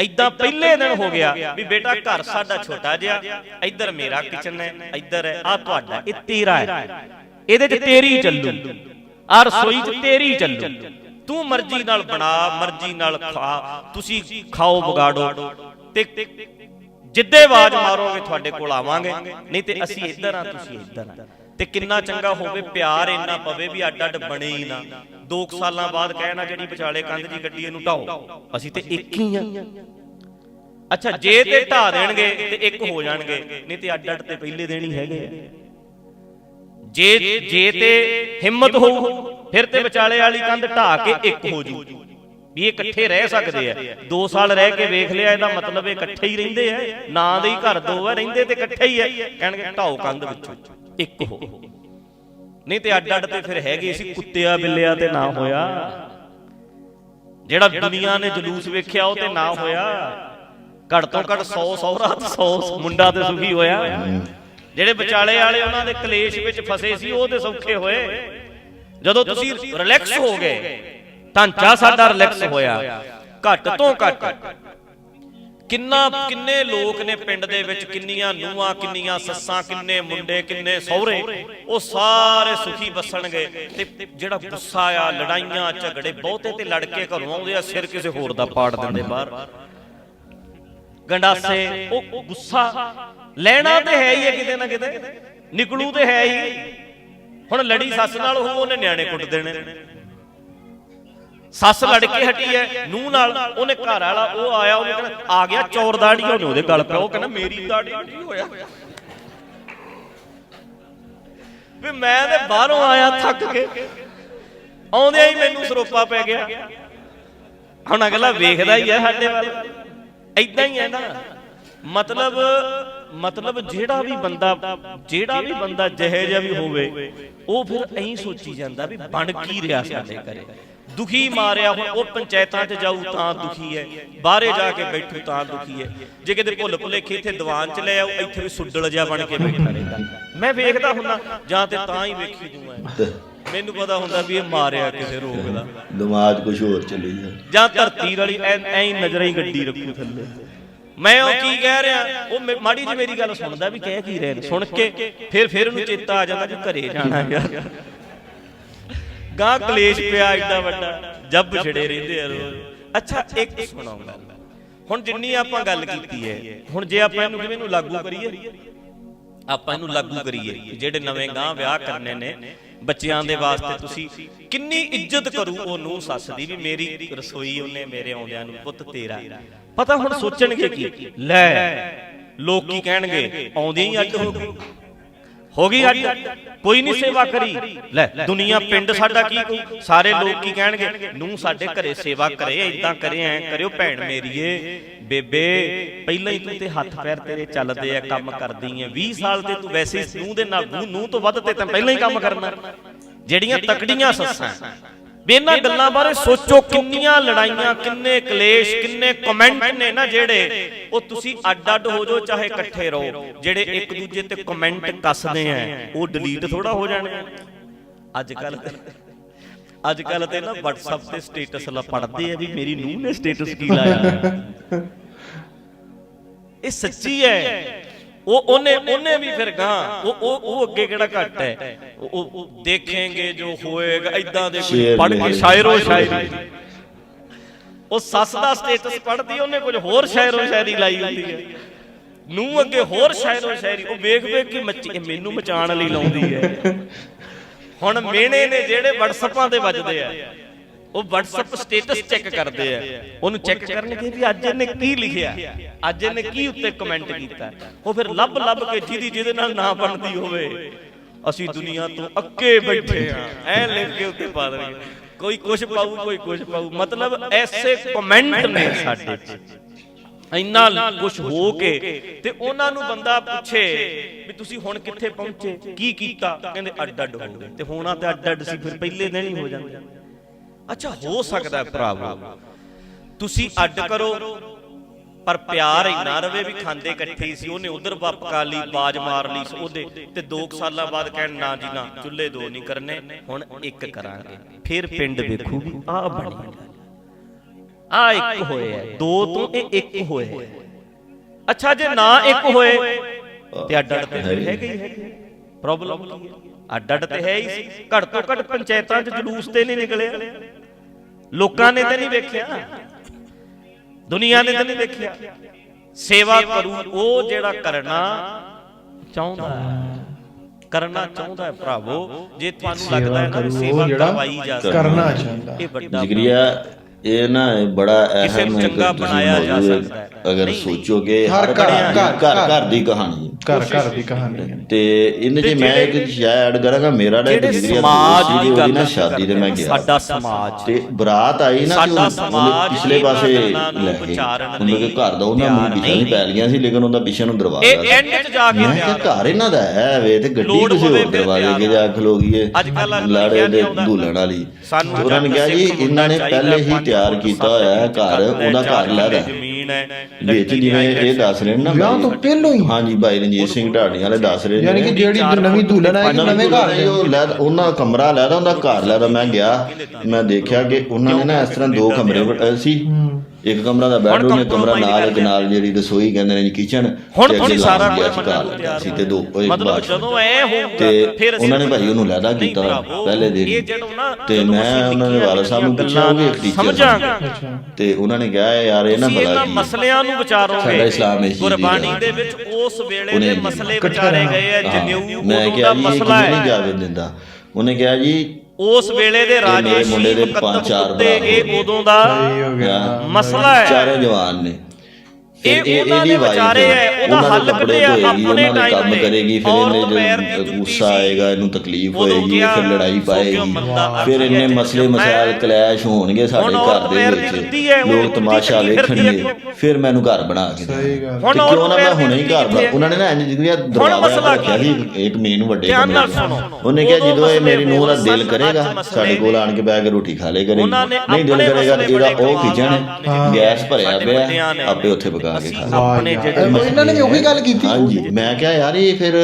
ਐਦਾਂ ਪਹਿਲੇ ਦਿਨ ਹੋ ਗਿਆ ਵੀ ਬੇਟਾ ਘਰ ਸਾਡਾ ਛੋਟਾ ਜਿਹਾ ਇੱਧਰ ਮੇਰਾ ਕਿਚਨ ਹੈ ਇੱਧਰ ਹੈ ਆ ਤੁਹਾਡਾ ਇਹ ਤੇਰਾ ਹੈ। ਇਹਦੇ 'ਚ ਤੇਰੀ ਚੱਲੂ। ਆ ਰਸੋਈ 'ਚ ਤੇਰੀ ਚੱਲੂ। ਤੂੰ ਮਰਜ਼ੀ ਨਾਲ ਬਣਾ ਮਰਜ਼ੀ ਨਾਲ ਖਾ ਤੁਸੀਂ ਖਾਓ ਵਿਗਾੜੋ। ਤੇ ਜਿੱਦੇ ਆਵਾਜ਼ ਮਾਰੋਗੇ ਤੁਹਾਡੇ ਕੋਲ ਆਵਾਂਗੇ। ਨਹੀਂ ਤੇ ਅਸੀਂ ਇੱਧਰ ਆ ਤੁਸੀਂ ਇੱਧਰ ਆ ਤੇ ਕਿੰਨਾ ਚੰਗਾ ਹੋਵੇ, ਪਿਆਰ ਇੰਨਾ ਪਵੇ ਵੀ ਅੱਡ ਅੱਡ ਬਣੇ ਹੀ ਨਾ। 2 ਸਾਲਾਂ ਬਾਅਦ ਕਹਿਣਾ ਜਿਹੜੀ ਵਿਚਾਲੇ ਕੰਧ ਜੀ ਗੱਡੀ ਇਹਨੂੰ ਢਾਓ। ਅਸੀਂ ਤੇ ਇੱਕ ਹੀ ਆ। ਅੱਛਾ, ਜੇ ਤੇ ਢਾ ਦੇਣਗੇ ਤੇ ਇੱਕ ਹੋ ਜਾਣਗੇ, ਨਹੀਂ ਤੇ ਅੱਡ ਅੱਡ ਤੇ ਪਹਿਲੇ ਦਿਨ ਹੀ ਹੈਗੇ ਜੇ ਜੇ ਤੇ ਹਿੰਮਤ ਹੋਊ, ਫਿਰ ਤੇ ਵਿਚਾਲੇ ਵਾਲੀ ਕੰਧ ਢਾ ਕੇ ਇੱਕ ਹੋ ਜੂ। ਵੀ ਇਹ ਇਕੱਠੇ ਰਹਿ ਸਕਦੇ ਆ। 2 ਸਾਲ ਰਹਿ ਕੇ ਵੇਖ ਲਿਆ, ਇਹਦਾ ਮਤਲਬ ਇਹ ਇਕੱਠੇ ਹੀ ਰਹਿੰਦੇ ਆ। ਨਾਂ ਦੇ ਹੀ ਘਰ ਦੋ ਆ, ਰਹਿੰਦੇ ਤੇ ਇਕੱਠੇ ਹੀ ਆ। ਕਹਿਣਗੇ ਢਾਓ ਕੰਧ ਵਿੱਚੋਂ। ਇੱਕ ਹੋ। ਨਹੀਂ ਤੇ ਅੱਡ ਅੱਡ ਤੇ ਫਿਰ ਹੈਗੇ ਸੀ ਕੁੱਤਿਆ ਬਿੱਲਿਆ ਤੇ ਨਾ ਹੋਇਆ। ਜਿਹੜਾ ਦੁਨੀਆ ਨੇ ਜਲੂਸ ਵੇਖਿਆ ਉਹ ਤੇ ਨਾ ਹੋਇਆ। ਘੱਟ ਤੋਂ ਘੱਟ 100 ਸਹੁਰਾ 100 ਮੁੰਡਾ ਤੇ ਸੁਖੀ ਹੋਇਆ। ਜਿਹੜੇ ਵਿਚਾਲੇ ਵਾਲੇ ਉਹਨਾਂ ਦੇ ਕਲੇਸ਼ ਵਿੱਚ ਫਸੇ ਸੀ, ਉਹ ਤੇ ਸੌਖੇ ਹੋਏ। ਜਦੋਂ ਤੁਸੀਂ ਰਿਲੈਕਸ ਹੋ ਗਏ, ਢਾਂਚਾ ਸਾਡਾ ਰਿਲੈਕਸ ਹੋਇਆ। ਘੱਟ ਤੋਂ ਘੱਟ। ਕਿੰਨਾ ਕਿੰਨੇ ਲੋਕ ਨੇ ਪਿੰਡ ਦੇ ਵਿੱਚ? ਕਿੰਨੀਆਂ ਨੂਆਂ ਕਿੰਨੀਆਂ ਸੱਸਾਂ, ਕਿੰਨੇ ਮੁੰਡੇ, ਕਿੰਨੇ ਸਹੁਰੇ? ਉਹ ਸਾਰੇ ਸੁਖੀ ਵਸਣਗੇ ਤੇ ਜਿਹੜਾ ਗੁੱਸਾ ਆ, ਲੜਾਈਆਂ, ਝਗੜੇ ਬਹੁਤੇ ਤੇ ਲੜ ਕੇ ਘਰੋਂ ਆਉਂਦੇ ਆ, ਸਿਰ ਕਿਸੇ ਹੋਰ ਦਾ ਪਾੜ ਦਿੰਦੇ ਬਾਹਰ। ਗੰਡਾਸੇ, ਉਹ ਗੁੱਸਾ ਲੈਣਾ ਤੇ ਹੈ ਹੀ ਹੈ ਕਿਤੇ ਨਾ ਕਿਤੇ। ਨਿਕਲੂ ਤੇ ਹੈ ਹੀ। ਹੁਣ ਲੜੀ ਸੱਸ ਨਾਲ ਉਹ ਉਹਨੇ ਨਿਆਣੇ ਕੁੱਟ ਦੇਣੇ। ਸੱਸ ਲੜ ਕੇ ਹਟੀ ਐ ਨੂੰਹ ਨਾਲ ਉਹਨੇ ਘਰ ਵਾਲਾ ਉਹ ਆਇਆ ਉਹਨੇ ਕਹਿੰਦਾ ਆ ਗਿਆ ਚੌਰ ਦਾੜੀ ਉਹਨੇ ਉਹਦੇ ਗਲ ਪਿਆ ਉਹ ਕਹਿੰਦਾ ਮੇਰੀ ਦਾੜੀ ਕੀ ਹੋਇਆ? ਵੀ ਮੈਂ ਤੇ ਬਾਹਰੋਂ ਆਇਆ ਥੱਕ ਕੇ। ਆਉਂਦਿਆਂ ਹੀ ਮੈਨੂੰ ਸਰੋਪਾ ਪੈ ਗਿਆ। ਹੁਣ ਅਗਲਾ ਵੇਖਦਾ ਹੀ ਐ ਸਾਡੇ ਵੱਲ। ਐਦਾਂ ਹੀ ਐ ਨਾ। ਮਤਲਬ ਮਤਲਬ ਜਿਹੜਾ ਵੀ ਬੰਦਾ ਜਿਹੜਾ ਵੀ ਬੰਦਾ ਜਿਹੇ ਜਿਹਾ ਵੀ ਹੋਵੇ ਉਹ ਫਿਰ ਐਂ ਸੋਚੀ ਜਾਂਦਾ ਵੀ ਬਣ ਕੀ ਰਿਹਾ ਸਾਡੇ ਘਰੇ। ਦੁਖੀ ਮਾਰਿਆ ਹੁਣ ਉਹ ਪੰਚਾਇਤਾਂ 'ਚ ਜਾਊ ਤਾਂ ਦੁਖੀ ਹੈ ਬਾਹਰੇ ਜਾ ਕੇ ਬੈਠੂ ਤਾਂ ਦੁਖੀ ਹੈ। ਜੇ ਕਿਤੇ ਭੁੱਲ ਭੁਲੇਖੇ ਇੱਥੇ ਦੀਵਾਨ 'ਚ ਲੈ ਆਓ ਇੱਥੇ ਵੀ ਸੁੱਡਲ ਜਿਹਾ ਬਣ ਕੇ ਬੈਠਾ ਰਹਿੰਦਾ। ਮੈਂ ਵੇਖਦਾ ਹੁੰਦਾ ਜਾਂ ਤੇ ਤਾਂ ਹੀ ਵੇਖੀ ਜੂ ਮੈਂ ਮੈਨੂੰ ਪਤਾ ਹੁੰਦਾ ਵੀ ਇਹ ਮਾਰਿਆ ਕਿਸੇ ਰੋਗ ਦਾ। ਦਿਮਾਗ ਕੁਝ ਹੋਰ ਚੱਲੀ ਜਾ ਜਾਂ ਧਰਤੀ ਵਾਲੀ ਐ ਹੀ ਨਜ਼ਰਾਂ ਹੀ ਗੱਡੀ ਰੱਖੂ ਥੱਲੇ। ਮੈਂ ਉਹ ਕੀ ਕਹਿ ਰਿਹਾ ਉਹ ਮਾੜੀ ਜੀ ਮੇਰੀ ਗੱਲ ਸੁਣਦਾ ਵੀ ਕਹਿ ਕੀ ਰਹੇ ਨੇ ਸੁਣ ਕੇ ਫਿਰ ਫਿਰ ਉਹਨੂੰ ਚੇਤਾ ਆ ਜਾਂਦਾ ਵੀ ਘਰੇ ਜਾਣਾ ਯਾਰ। ਗਾਂ ਕਲੇਸ਼ ਪਿਆ ਐਡਾ ਵੱਡਾ, ਜੱਬ ਛੜੇ ਰਹਿੰਦੇ ਆ ਰੋਜ਼। ਅੱਛਾ, ਇੱਕ ਸੁਣਾਉਂਗਾ ਹੁਣ ਜਿੰਨੀ ਆਪਾਂ ਗੱਲ ਕੀਤੀ ਹੈ, ਹੁਣ ਜੇ ਆਪਾਂ ਇਹਨੂੰ ਕਿਵੇਂ ਨੂੰ ਲਾਗੂ ਕਰੀਏ? ਆਪਾਂ ਇਹਨੂੰ ਲਾਗੂ ਕਰੀਏ ਜਿਹੜੇ ਨਵੇਂ ਗਾਂ ਵਿਆਹ ਕਰਨੇ ਨੇ, ਬੱਚਿਆਂ ਦੇ ਵਾਸਤੇ ਤੁਸੀਂ ਕਿੰਨੀ ਇੱਜ਼ਤ ਕਰੂ ਉਹ ਨੂੰ ਸੱਸ ਦੀ ਵੀ ਮੇਰੀ ਰਸੋਈ ਉਹਨੇ ਮੇਰੇ ਆਉਂਦਿਆਂ ਨੂੰ, ਪੁੱਤ ਤੇਰਾ। ਪਤਾ ਹੁਣ ਸੋਚਣਗੇ ਕੀ? ਲੈ, ਲੋਕ ਕੀ ਕਹਿਣਗੇ? ਆਉਂਦੇ ਹੀ ਅੱਡ ਹੋ ਗਏ। ਹੋ ਗਈ ਅੱਡ। ਕੋਈ ਨਹੀਂ ਸੇਵਾ ਕਰੀ। ਲੈ ਦੁਨੀਆ ਪਿੰਡ ਸਾਡਾ ਕੀ ਕਹੂ ਸਾਰੇ ਲੋਕ ਕੀ ਕਹਿਣਗੇ? ਨੂੰ ਸਾਡੇ ਘਰੇ ਸੇਵਾ ਕਰੇ ਇਦਾਂ ਕਰੇ ਐ ਕਰਿਓ ਭੈਣ ਮੇਰੀਏ। ਬੇਬੇ ਪਹਿਲਾਂ ਹੀ ਤੂੰ ਤੇ ਹੱਥ ਪੈਰ ਤੇਰੇ ਚੱਲਦੇ ਆ ਕੰਮ ਕਰਦੀ ਐ 20 ਸਾਲ ਤੇ ਤੂੰ ਵੈਸੇ ਨੂੰ ਦੇ ਨਾਲ ਨੂੰ ਤੋਂ ਵੱਧ ਤੇ ਤਾਂ ਪਹਿਲਾਂ ਹੀ ਕੰਮ ਕਰਨਾ। ਜਿਹੜੀਆਂ ਤਕੜੀਆਂ ਸੱਸਾਂ। ਵੀ ਇਹਨਾਂ ਗੱਲਾਂ ਬਾਰੇ ਸੋਚੋ ਕਿੰਨੀਆਂ ਲੜਾਈਆਂ ਕਿੰਨੇ ਕਲੇਸ਼ ਕਿੰਨੇ ਕਮੈਂਟ ਨੇ ਨਾ ਜਿਹੜੇ ਉਹ ਤੁਸੀਂ ਅੱਡ ਅੱਡ ਹੋ ਜਾਓ ਚਾਹੇ ਇਕੱਠੇ ਰਹੋ। ਜਿਹੜੇ ਇੱਕ ਦੂਜੇ ਤੇ ਕਮੈਂਟ ਕੱਸਦੇ ਆ ਉਹ ਡਿਲੀਟ ਥੋੜਾ ਹੋ ਜਾਣੇ ਆ। ਅੱਜ ਕੱਲ ਅੱਜ ਕੱਲ ਤੇ ਨਾ WhatsApp ਤੇ ਸਟੇਟਸ ਲਾ ਪੜਦੇ ਆ ਵੀ ਮੇਰੀ ਨੂੰਹ ਨੇ ਸਟੇਟਸ ਕੀ ਲਾਇਆ? ਇਹ ਸੱਚੀ ਹੈ। ਉਹ ਉਹਨੇ ਉਹਨੇ ਵੀ ਫਿਰ ਗਾਂ ਉਹ ਉਹ ਉਹ ਅੱਗੇ ਕਿਹੜਾ ਘੱਟ ਹੈ? ਉਹ- ਦੇਖेंगे ਜੋ ਹੋਏਗਾ ਇਦਾਂ ਦੇ ਕੋਈ ਪੜ੍ਹ ਕੇ। ਸ਼ਾਇਰੋ ਸ਼ਾਇਰੀ ਉਹ ਸੱਸ ਦਾ ਸਟੇਟਸ ਪੜ੍ਹਦੀ ਉਹਨੇ ਕੁਝ ਹੋਰ ਸ਼ਾਇਰੋ ਸ਼ਾਇਰੀ ਲਾਈ ਹੁੰਦੀ ਹੈ। ਨੂੰ ਅੱਗੇ ਹੋਰ ਸ਼ਾਇਰੋ ਸ਼ਾਇਰੀ ਉਹ ਵੇਖ ਵੇਖ ਕੇ ਮੱਚੀ ਮੈਨੂੰ ਮਚਾਣ ਲਈ ਲਾਉਂਦੀ ਹੈ। ਹੁਣ ਮੇਨੇ ਨੇ ਜਿਹੜੇ WhatsAppaਂ ਤੇ ਵੱਜਦੇ ਆ। ਉਹ WhatsApp ਸਟੇਟਸ ਚੈੱਕ ਕਰਦੇ ਆ। ਉਹਨੂੰ ਚੈੱਕ ਕਰਨਗੇ ਵੀ ਅੱਜ ਇਹਨੇ ਕੀ ਲਿਖਿਆ। ਅੱਜ ਇਹਨੇ ਕੀ ਉੱਤੇ ਕਮੈਂਟ ਕੀਤਾ। ਉਹ ਫਿਰ ਲੱਭ ਲੱਭ ਕੇ ਜਿਹਦੀ ਜਿਹਦੇ ਨਾਲ ਨਾ ਬਣਦੀ ਹੋਵੇ। ਅਸੀਂ ਦੁਨੀਆ ਤੋਂ ਅੱਕੇ ਬੈਠੇ ਆ। ਐ ਲਿਖ ਕੇ ਉੱਤੇ ਪਾ ਦੇਣਗੇ ਕੋਈ ਕੁਝ ਪਾਊ, ਕੋਈ ਕੁਝ ਪਾਊ। ਮਤਲਬ ਐਸੇ ਕਮੈਂਟ ਨੇ ਸਾਡੇ 'ਚ। ਇੰਨਾ ਕੁਝ ਹੋ ਕੇ ਤੇ ਉਹਨਾਂ ਨੂੰ ਬੰਦਾ ਪੁੱਛੇ ਵੀ ਤੁਸੀਂ ਹੁਣ ਕਿੱਥੇ ਪਹੁੰਚੇ? ਕੀ ਕੀਤਾ? ਕਹਿੰਦੇ ਅੱਡ ਅੱਡ ਹੋ ਗਏ। ਤੇ ਹੋਣਾ ਤੇ ਅੱਡ ਅੱਡ ਸੀ, ਫਿਰ ਪਹਿਲੇ ਦਿਨ ਹੀ ਹੋ ਜਾਂਦਾ। ਅੱਛਾ ਹੋ ਸਕਦਾ ਭਰਾਵੋ। ਤੁਸੀਂ ਅੱਡ ਕਰੋ ਪਰ ਪਿਆਰ ਇੰਨਾ ਰਵੇ ਵੀ ਖਾਂਦੇ ਇਕੱਠੇ ਸੀ ਉਹਨੇ ਉਧਰ ਪਕਾ ਲਈ ਬਾਜ ਮਾਰ ਲਈ ਸੀ ਉਹਦੇ ਤੇ 2 ਸਾਲਾਂ ਬਾਅਦ ਕਹਿਣ ਨਾ ਜੀ ਨਾ ਚੁੱਲ੍ਹੇ ਦੋ ਨਹੀਂ ਕਰਨੇ। ਹੁਣ ਇੱਕ ਕਰਾਂਗੇ। ਫਿਰ ਪਿੰਡ ਵੇਖੂ। ਆਹ ਬਣੀ। ਆ ਇੱਕ ਹੋਏ ਆ ਦੋ ਤੋਂ ਇਹ ਇੱਕ ਹੋਏ ਆ। ਅੱਛਾ ਜੇ ਨਾ ਇੱਕ ਹੋਏ ਤੇ ਅੱਡ ਅੱਡ ਤੇ ਹੀ। ਹੈਗੇ ਪ੍ਰੋਬਲਮ ਅੱਡ ਅੱਡ ਤੇ ਹੈ ਹੀ ਸੀ। ਘੱਟ ਤੋਂ ਘੱਟ ਪੰਚਾਇਤਾਂ 'ਚ ਜਲੂਸ ਤੇ ਨਹੀਂ ਨਿਕਲਿਆ। ਲੋਕਾਂ ਨੇ ਤੇ ਨਹੀਂ ਵੇਖਿਆ। ਦੁਨੀਆ ਨੇ ਤੇ ਨਹੀਂ ਦੇਖਿਆ ਸੇਵਾ ਕਰੂ ਉਹ ਜਿਹੜਾ ਕਰਨਾ ਚਾਹੁੰਦਾ ਹੈ। ਕਰਨਾ ਚਾਹੁੰਦਾ ਹੈ ਭਰਾਵੋ ਜੇ ਤੁਹਾਨੂੰ ਲੱਗਦਾ ਹੈ ਨਾ ਸੇਵਾ ਕਰਵਾਈ ਜਾ ਸਕਦੀ ਕਰਨਾ ਚਾਹੁੰਦਾ। ਇਹ ਵੱਡਾ ਜਿਗਰੀਆ ਇਹ ਨਾ ਇਹ ਬੜਾ ਕਿਸੇ ਨੂੰ ਅਹਿਮ ਇੱਕ ਚੰਗਾ ਤੁਸੀਂ ਬਣਾਇਆ ਜਾ ਮੌਜੂਦ ਹੈ। ਸਕਦਾ ਹੈ। ਅਗਰ ਨਹੀਂ, ਸੋਚੋ ਕਿ ਹਰ ਘਰ- ਘਰ ਘਰ- ਦੀ ਕਹਾਣੀ ਹੈ। ਘਰ ਘਰ ਦੀ ਕਹਾਣੀ ਹੈ। ਤੇ ਤੇ ਚ ਮੈਂ ਇੱਕ ਸ਼ਾਇਦ ਐਡ ਕਰਾਂਗਾ ਮੇਰਾ ਨਾ ਇੱਕ ਜਿਹੜੇ ਸਮਾਜ ਦੀ ਗੱਲ ਨਾ ਸ਼ਾਦੀ ਤੇ ਮੈਂ ਗਿਆ। ਸਾਡਾ ਸਮਾਜ। ਤੇ ਬਰਾਤ ਆਈ ਨਾ ਸਾਡਾ ਤੇ ਉਹ- ਉਹਨੇ ਸਮਾਜ ਪਿਛਲੇ ਇਹਨਾਂ ਪਾਸੇ ਗੱਲਾਂ ਨੂੰ ਲੈ ਕੇ ਵਿਚਾਰਨ ਉਹਨਾਂ ਦੇ ਲਈ ਘਰ ਦਾ ਉਹਨਾਂ ਤਿਆਰ ਨੂੰ ਨਹੀਂ ਨਹੀਂ। ਪੈ ਗਈਆਂ ਸੀ ਲੇਕਿਨ ਉਹਦਾ ਪਿਛੇ ਨੂੰ ਦਰਵਾਜ਼ਾ ਇਹ ਸੀ। ਐਂਡ 'ਚ ਜਾ ਕੇ ਮੈਂ ਕਿਹਾ ਤਿਆਰ ਘਰ ਇਹਨਾਂ ਦਾ ਹੈ ਵੇ ਤੇ ਗੱਡੀ ਲੋੜ ਕਿਸੇ ਹੋਵੇ ਹੋਰ ਫਿਰ ਦਰਵਾਜ਼ੇ ਤਿਆਰ ਕੇ ਜਾ ਖਲੋ ਗਈ ਹੈ ਅੱਜ-ਕੱਲ੍ਹ ਅਗਲਾ ਲਾੜੇ ਲਿਖਿਆ ਦੇ ਨਹੀਂ ਆਉਂਦਾ। ਵਾਲੀ। ਸਾਨੂੰ ਉਹਨਾਂ ਨੇ ਕਿਹਾ ਜੀ ਇਹਨਾਂ ਨੇ ਪਹਿਲੇ ਹੀ ਤਿਆਰ ਕੀਤਾ ਹੋਇਆ ਹੈ ਘਰ ਉਹਦਾ ਘਰ ਲੈਦਾ ਜ਼ਮੀਨ ਹੈ ਵਿੱਚ ਜਿਵੇਂ ਇਹ ਦੱਸ ਰਹੇ ਨੇ ਨਾ ਵਿਆਹ ਬਾਈ- ਤੋਂ ਪਹਿਲਾਂ ਹੀ। ਹਾਂਜੀ ਭਾਈ ਰਣਜੀਤ ਸਿੰਘ ਢਾਡੀਆਂ ਵਾਲੇ ਦੱਸ ਰਹੇ ਯਾਨੀ ਕਿ ਜਿਹੜੀ ਨਵੀਂ ਦੁਲਹਨ ਆਈ ਨਵੇਂ ਨਵੇਂ ਘਰ ਦੇ। ਉਹ ਲੈ ਉਹਨਾਂ ਕਮਰਾ ਲੈਦਾ ਉਹਦਾ ਘਰ ਲੈਦਾ ਮੈਂ ਗਿਆ। ਮੈਂ ਦੇਖਿਆ ਕਿ ਉਹਨਾਂ ਨੇ ਨਾ ਇਸ ਤਰ੍ਹਾਂ ਦੋ ਕਮਰੇ ਸੀ। ਇੱਕ ਕਮਰਾ ਦਾ ਬੈਡਰੂਮ ਇੱਕ ਕਮਰਾ ਨਾਲ ਇੱਕ ਨਾਲ ਜਿਹੜੀ ਰਸੋਈ ਕਹਿੰਦੇ ਨੇ ਕਿਚਨ ਹੁਣ ਤੁਸੀਂ ਸਾਰਾ ਕੁਝ ਲੱਗਾ ਸੀ ਤੇ ਦੋ ਇੱਕ ਮਤਲਬ ਜਦੋਂ ਐ ਹੋਊਗਾ ਤੇ ਫਿਰ ਅਸੀਂ ਉਹਨਾਂ ਨੇ ਭਾਈ ਉਹਨੂੰ ਲੈਦਾ ਕੀਤਾ ਪਹਿਲੇ ਦਿਨ ਹੀ। ਤੇ ਮੈਂ ਉਹਨਾਂ ਦੇ ਵਾਲਾ ਸਾਹਿਬ ਨੂੰ ਪੁੱਛਿਆ ਉਹ ਵੀ ਇੱਕ ਟੀਚਰ ਸਮਝਾਂਗੇ ਤੇ ਉਹਨਾਂ ਨੇ ਕਿਹਾ ਯਾਰ ਇਹ ਨਾ ਬੜਾ ਇਹਨਾਂ ਮਸਲਿਆਂ ਨੂੰ ਵਿਚਾਰੋਗੇ। ਸਾਡਾ ਇਸਲਾਮ ਇਸ ਗੁਰਬਾਣੀ ਦੇ ਵਿੱਚ ਉਸ ਵੇਲੇ ਦੇ ਮਸਲੇ ਵਿਚਾਰੇ। ਗਏ ਆ ਹਾਂ, ਜਨੇਊ ਮੈਂ ਉਦੋਂ ਕਿਹਾ ਦਾ ਜੀ ਇਹ ਮਸਲਾ ਨਹੀਂ ਹੈ। ਜਾਵੇ ਦਿੰਦਾ। ਉਹਨੇ ਕਿਹਾ ਜੀ ਉਸ ਵੇਲੇ ਦੇ ਰਾਜੇ ਪੰਜ ਮੁਕੱਦਮ ਚਾਰ ਉੱਤੇ ਇਹ। ਉਦੋਂ ਦਾ। ਮਸਲਾ ਹੈ ਚਾਰੇ ਜਵਾਨ ਨੇ ਇਹ ਉਹਨਾਂ ਦੇ ਵਿਚਾਰੇ ਹੈ, ਉਹਦਾ ਹੱਲ ਕੱਢਿਆ ਆਪਣੇ ਕੰਮ ਨੇ। ਕਰੇਗੀ ਫਿਰ ਇਹਨੇ ਗੁੱਸਾ। ਆਏਗਾ ਇਹਨੂੰ ਤਕਲੀਫ ਹੋਏਗੀ ਫਿਰ ਲੜਾਈ ਪਾਏਗੀ। ਫਿਰ ਇੰਨੇ ਆਖੀਏ ਮਸਲੇ ਮਸਾਇਲ ਕਲੈਸ਼ ਹੋਣਗੇ ਸਾਡੇ ਘਰ ਦੇ ਵਿੱਚ। ਲੋਕ ਤਮਾਸ਼ਾ ਵੇਖਣਗੇ ਫਿਰ ਮੈਨੂੰ ਘਰ ਬਣਾ ਕੇ ਦੇ ਸਹੀ ਗੱਲ। ਹੁਣ ਤੇ ਕਿਉਂ ਨਾ ਮੈਂ ਹੁਣੇ ਹੀ ਘਰ ਬਣਾ ਉਹਨਾਂ ਨੇ ਨਾ ਇੰਜ ਜਿਗਰੀਆ ਦਰਵਾਜ਼ਾ ਰੱਖਿਆ ਸੀ ਇੱਕ ਮੇਨ ਵੱਡੇ। ਉਹਨੇ ਕਿਹਾ ਜਦੋਂ ਇਹ ਮੇਰੀ ਨੂੰਹ ਦਾ ਦਿਲ ਕਰੇਗਾ ਸਾਡੇ ਕੋਲ ਆਣ ਕੇ ਬਹਿ ਕੇ ਰੋਟੀ ਖਾ ਲੇ ਕਰੇਗੀ। ਨਹੀਂ ਦਿਲ ਕਰੇਗਾ ਇਹਦਾ ਉਹ ਕਿਚਨ ਗੈਸ ਭਰਿਆ ਪਿਆ। ਆਪੇ ਉੱਥੇ ਪਕਾ ਕੇ ਅਸੀਂ। ਆਪਣੇ ਜਿਹੜੇ ਇਹਨਾਂ ਨੇ ਵੀ ਉਹੀ ਗੱਲ ਕੀਤੀ। ਹਾਂਜੀ। ਮੈਂ ਕਿਹਾ ਯਾਰ ਇਹ ਫਿਰ